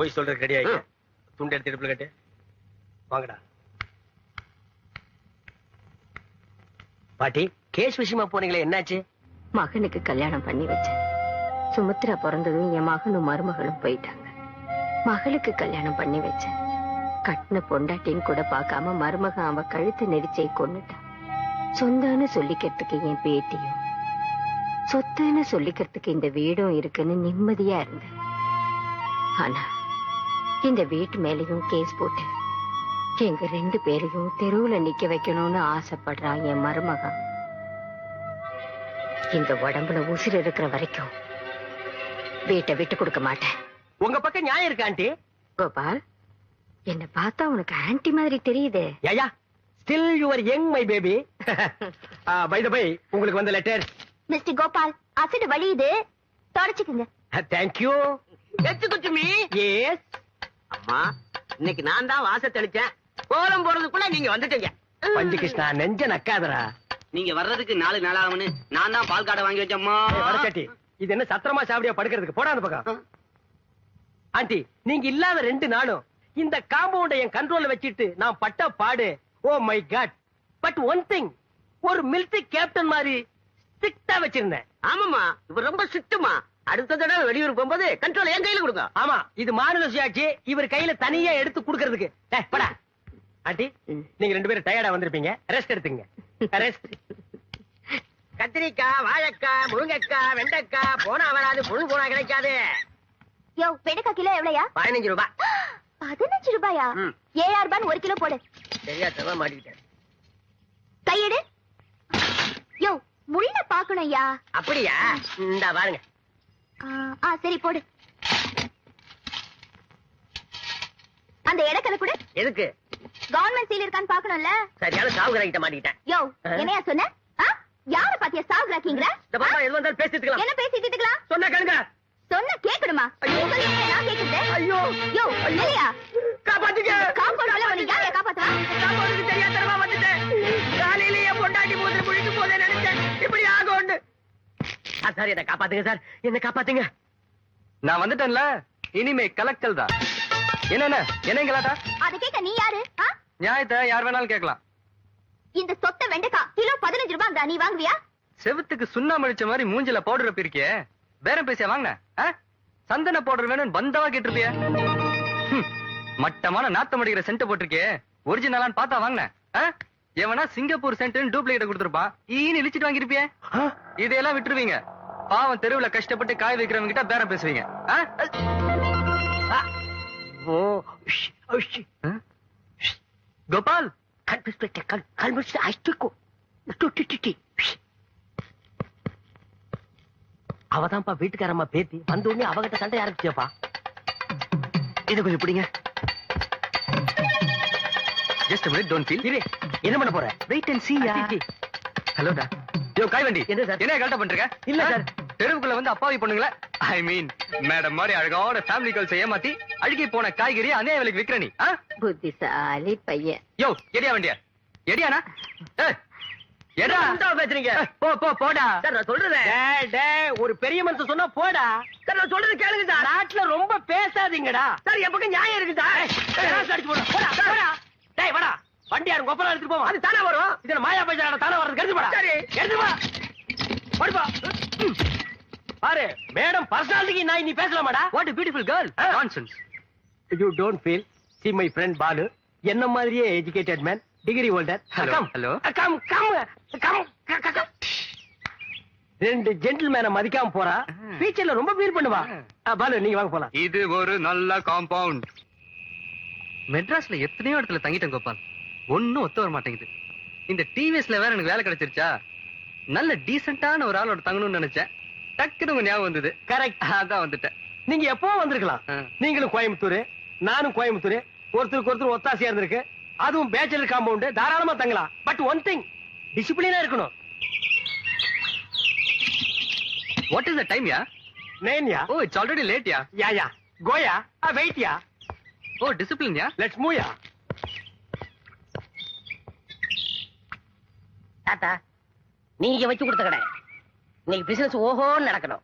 போய் சொல்றதுக்கு ரெடி துண்டு எடுத்து இடுப்புல கட்டு. வாங்கடா. பாட்டி கேஸ் விஷயமா போனீங்களே என்னாச்சு? மகனுக்கு கல்யாணம் பண்ணி வச்சேன். சுமித்ரா பிறந்ததும் என் மகனும் மருமகளும் போயிட்டாங்க. மகளுக்கு கல்யாணம் பண்ணி வச்சேன். கட்டின பொண்டாட்டின்னு கூட பார்க்காம மருமகன் அவ கழுத்து நெரிச்சை கொன்னுட்டான் சொந்தம்னு சொல்லிக்கிறதுக்கு என் பேட்டியும் சொத்துன்னு சொல்லிக்கிறதுக்கு இந்த வீடும் இருக்குன்னு நிம்மதியா இருந்தேன். ஆனா இந்த வீட்டு மேலயும் கேஸ் போட்டு. எங்க ரெண்டு பேரையும் தெருவுல நிக்க வைக்கணும்னு ஆசைப்படுறான் என் மருமகன் இந்த உடம்புல உசுர் இருக்கிற வரைக்கும் வீட்டை விட்டு கொடுக்க மாட்டேன். உங்க பக்கம் நியாயம் இருக்கு ஆண்டி. கோபால் என்ன பார்த்தா உனக்கு ஆன்ட்டி மாதிரி தெரியுதே. Yeah still your young my baby by the by உங்களுக்கு வந்த லெட்டர் மிஸ்டர் கோபால் அசிட் வழியுது தொடச்சுக்குங்க. தேங்க்யூ எச்சு குச்சுமி எஸ் அம்மா இன்னைக்கு நான் தான் வாச தெளிச்சேன். கோலம் போடுறதுக்குள்ள நீங்க வந்துட்டீங்க. பஞ்சு கிருஷ்ணா நெஞ்ச நக்காதரா நீங்க வர்றதுக்கு நாலு நாளாகும்னு நான் தான் பால் காடை வாங்கி வச்சம்மா வடச்சட்டி இது என்ன சத்திரமா சாவடியா படுக்கிறதுக்கு? போடா அந்த பக்கம். ஆண்டி நீங்க இல்லாத ரெண்டு நாளும் இந்த காம்பவுண்ட என் கண்ட்ரோல்ல வச்சிட்டு நான் பட்ட பாடு. ஓ my god but one thing ஒரு மிலிட்டரி கேப்டன் மாதிரி ஸ்ட்ரிக்டா வச்சிருந்தேன். ஆமாமா இவர் ரொம்ப சிட்டுமா அடுத்த தடவை வெளியூர் போகும்போது கண்ட்ரோல் என் கையில கொடுங்க. ஆமா இது மாநில சுயாட்சி. இவர் கையில தனியா எடுத்து குடுக்கறதுக்கு. போடா. ஆண்டி நீங்க ரெண்டு பேரும் டயர்டா வந்திருப்பீங்க. ரெஸ்ட் எடுத்துங்க ரெஸ்ட் கத்திரிக்காய் வாழைக்காய் முருங்கைக்காய் வெண்டைக்காய் போனா வராது புழு போனா கிடைக்காது. யோ வெண்டைக்காய் கிலோ எவ்வளவுயா பதினஞ்சு ரூபாய். பதினஞ்சு ரூபாயா. ஏழாயிரம் ரூபான்னு ஒரு கிலோ போடு. தெரியாதவா மாட்டிக்கிட்டேன். கையெடு. யோ முள்ள பாக்கணும் ஐயா. அப்படியா? இந்த பாருங்க. ஆ சரி போடு. அந்த இடக்கதை கூட எதுக்கு? கவர்மெண்ட் சீல் இருக்கான்னு பாக்கணும்ல சரியான சாவுகிற கிட்ட மாட்டிக்கிட்டேன். யோ? என்னையா சொன்ன? யார பாத்தியா சாகுறாக்கீங்கள இந்த பாப்பா எது வந்தாலும் பேசிட்டுக்கலாம். என்ன பேசிட்டு இருக்கலாம்? சொன்ன கேளுங்க. சொன்ன கேக்கணுமா ஐயோ. நான் ஐயோ. யோ இல்லையா ஆ, சார் என்ன காப்பாத்துங்க சார். என்ன காப்பாத்துங்க. நான் வந்துட்டேன்ல. இனிமே கலக்கல் தான். என்னென்ன? என்ன கலாட்டா அத கேட்க நீ யாரு? நியாயத்தை யார் வேணாலும் கேட்கலாம். இந்த சொத்த வெண்டைக்காய் கிலோ பதினஞ்சு ரூபாய் நீ வாங்குவியா? செவுத்துக்கு சுண்ணாம்பு அடிச்ச மாதிரி மூஞ்சில பவுடர் பிரிக்கே பேரம் பேசியா வாங்கின? சந்தன பவுடர் வேணும்னு பந்தவா கேட்டிருப்பிய. மட்டமான நாத்தம் அடிக்கிற சென்ட் போட்டிருக்கே ஒரிஜினலான்னு பார்த்தா வாங்கின. எவனா சிங்கப்பூர் சென்ட் டூப்ளிகேட் கொடுத்துருப்பான். ஈனு இழிச்சிட்டு வாங்கிருப்பிய இதையெல்லாம் விட்டுருவீங்க. பாவம் தெருவுல கஷ்டப்பட்டு காய் வைக்கிறவங்க கிட்ட பேரம் பேசுவீங்க? கோபால்! கண் பிடிச்ச கண் கண் பிடிச்ச அஷ்டிக்கோ. அவதான்ப்பா வீட்டுக்காரம்மா பேத்தி. வந்த உடனே அவகிட்ட சண்டை ஆரம்பிச்சப்பா இதை கொஞ்சம் பிடிங்க. ஜஸ்ட் மினிட் டோன்ட் ஃபீல் இரு என்ன பண்ண போற? வெயிட் அண்ட் சீ யா. ஹலோடா யோ காய்வண்டி என்ன சார்? என்ன கரெக்டா பண்றீங்க இல்ல? சார். தெருவுக்குள்ள வந்து அப்பாவி பொண்ணுங்கள ஐ மீன் மேடம் மாதிரி அழகான ஃபேமிலி கேர்ள்ஸ் ஏமாத்தி அழுகி போன காய்கறி அதே விலைக்கு விக்கிற நீ ஆ? புத்திசாலி பையன். யோ எடியா வண்டியா? எடியானா உண்டா பேசுறீங்க? போ போ போடா. சார் நான் சொல்றேன். டேய், டேய், ஒரு பெரிய மனுஷன் சொன்னா போடா. சார் நான் சொல்றது கேளுங்க சார் நாட்டுல ரொம்ப பேசாதீங்கடா. சார் என் பக்கம் நியாயம் இருக்கு சார் கிராஸ் அடிச்சு போடு. போடா, போடா. டேய், வாடா. வண்டி யாரும் கொப்பரம் எடுத்துட்டு போவோம். அது தானே வரும்? இதுல மாயா பைசா தானே வர்றது? எடுத்து போடா. சரி. எடுத்து போ. போடுப்பா. பாரு. மேடம் பர்சனாலிட்டிக்கு நான் நீ பேசலாமாடா? What beautiful girl. Nonsense you don't feel see my friend Balu என்ன மாதிரியே educated man degree holder Hello, hello. Come come come ரெண்டு ஜென்டில்மேனை மதிக்காம போறா. ஃபியூச்சர்ல ரொம்ப ஃபீல் பண்ணுவா. பாலு நீங்க வாங்க போலாம். இது ஒரு நல்ல காம்பவுண்ட் மெட்ராஸ்ல எத்தனையோ இடத்துல தங்கிட்டேன் கோபால். ஒண்ணும் ஒத்து வர மாட்டேங்குது. இந்த டிவிஎஸ்ல வேற எனக்கு வேலை கிடைச்சிருச்சா? நல்ல டீசென்டான ஒரு ஆளோட தங்கணும்னு நினைச்சேன். டக்குனு உங்க ஞாபகம் வந்தது. கரெக்ட் அதான் வந்துட்டேன். நீங்க எப்போ வந்திருக்கலாம். ஆ. நீங்களும் கோயம்புத்தூர் நானும் கோயம்புத்தூர். ஒருத்தருக்கு ஒருத்தர் ஒத்தாசையா இருந்திருக்கு. அதுவும் பேச்சலர் காம்பவுண்ட் தாராளமா தங்கலாம். பட் ஒன் திங் டிசிப்ளினா இருக்கணும். What is the time yeah நேன்யா O it's already late yeah yeah yeah go yeah wait yeah oh discipline yeah let's move yeah தாத்தா நீங்க வச்சு கொடுத்த கடை. இன்னைக்கு பிசினஸ் ஓஹோன்னு நடக்கணும்.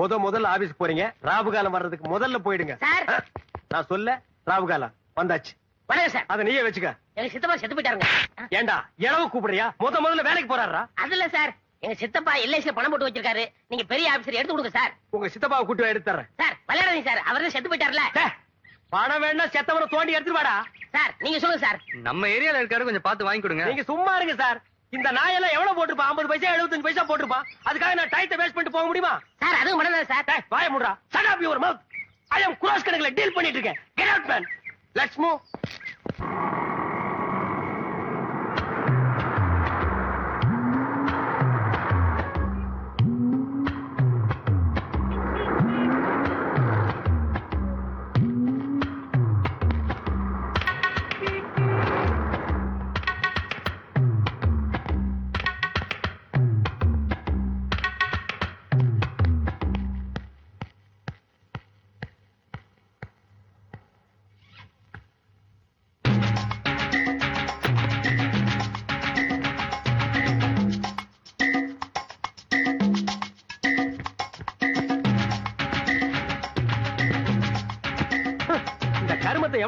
முத முதல்ல ஆபீஸ் போறீங்க. ராபு காலம் வர்றதுக்கு முதல்ல போயிடுங்க. சார். நான் சொல்ல ராவுகாலம் வந்தாச்சு. வணக்கம் சார். அத நீயே வச்சுக்க. எங்க சித்தப்பா செத்து போயிட்டாருங்க. ஏண்டா இளவு கூப்பிடுறியா? முத முதல்ல வேலைக்கு போறாரா அதுல சார். எங்க சித்தப்பா எல்ஐசில பணம் போட்டு வச்சிருக்காரு. நீங்க பெரிய ஆபீசர் எடுத்து கொடுங்க சார். உங்க சித்தப்பாவை கூட்டு எடுத்து தர்றேன். Sir விளையாடாதீங்க sir. அவர் செத்து போயிட்டாருல. பணம் வேணா செத்தவனை தோண்டி எடுத்துட்டு வாடா. சார் நீங்க சொல்லுங்க சார். நம்ம ஏரியால இருக்காரு கொஞ்சம் பார்த்து வாங்கி கொடுங்க. நீங்க சும்மா இருங்க சார். இந்த நாயெல்லாம் எவ்வளவு போட்டிருப்பான் ஐம்பது பைசா எழுபத்தஞ்சு பைசா போட்டிருப்பான் அதுக்காக நான் டயத்தை வேஸ்ட் பண்ணிட்டு போக முடியுமா? சார் அதுவும் பண்ணல சார். வாய முடுறா shut your mouth I am cross கணக்குல டீல் பண்ணிட்டு இருக்கேன். Get out man let's move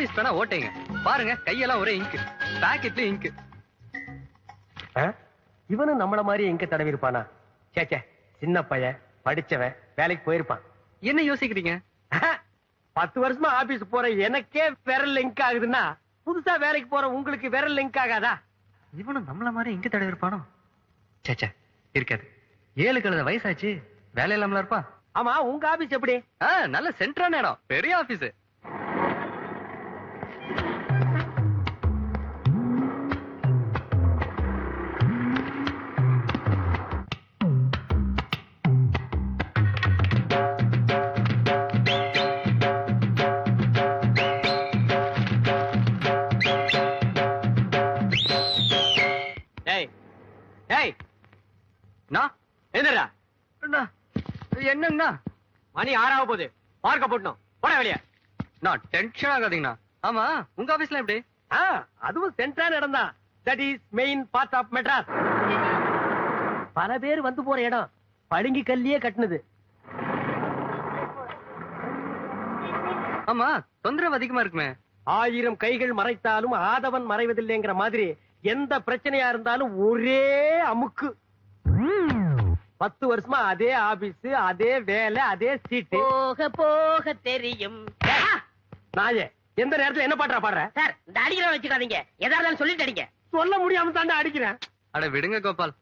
office தானே ஓட்டைங்க. பாருங்க கையெல்லாம் ஒரே இங்கு பாக்கெட்ல இங்கு? இவனும் நம்மள மாதிரி எங்க தடவி இருப்பானா? சே சே, சின்ன பையன் படிச்சவன் வேலைக்கு போயிருப்பான். என்ன யோசிக்கிறீங்க? பத்து வருஷமா ஆபீஸ் போற எனக்கே விரல் லிங்க் ஆகுதுன்னா புதுசா வேலைக்கு போற உங்களுக்கு விரல் லிங்க் ஆகாதா? இவனும் நம்மள மாதிரி இங்க தடவி இருப்பானோ? சேச்சா இருக்காது. ஏழு கழுத வயசாச்சு. வேலை இல்லாமல இருப்பான்? ஆமா உங்க ஆபீஸ் எப்படி? நல்ல சென்ட்ரான இடம். பெரிய ஆபீஸ். என்னங்கண்ணா மணி ஆறாக போகுது. பார்க்க போட்டணும் போட வெளிய. நான் டென்ஷன் ஆகாதீங்கண்ணா ஆமா உங்க ஆபீஸ்ல எப்படி? ஆ, அதுவும் சென்ட்ரல் இடம் தான். That is main part of Madras பல பேர் வந்து போற இடம். பளிங்கு கல்லியே கட்டுனது. ஆமா தொந்தரவு அதிகமா இருக்குமே. ஆயிரம் கைகள் மறைத்தாலும் ஆதவன் மறைவதில்லைங்கிற மாதிரி எந்த பிரச்சனையா இருந்தாலும் ஒரே அமுக்கு. பத்து வருஷமா அதே ஆபீஸ் அதே வேலை அதே சீட்டு போக போக தெரியும். நாயே எந்த நேரத்துல என்ன பாடுறா பாடுற? சார் இந்த அடிக்கிற வச்சுக்காதீங்க. எதா இருந்தாலும் சொல்லிட்டு அடிங்க. சொல்ல முடியாம தாண்டா அடிக்கிறேன். அட விடுங்க கோபால்.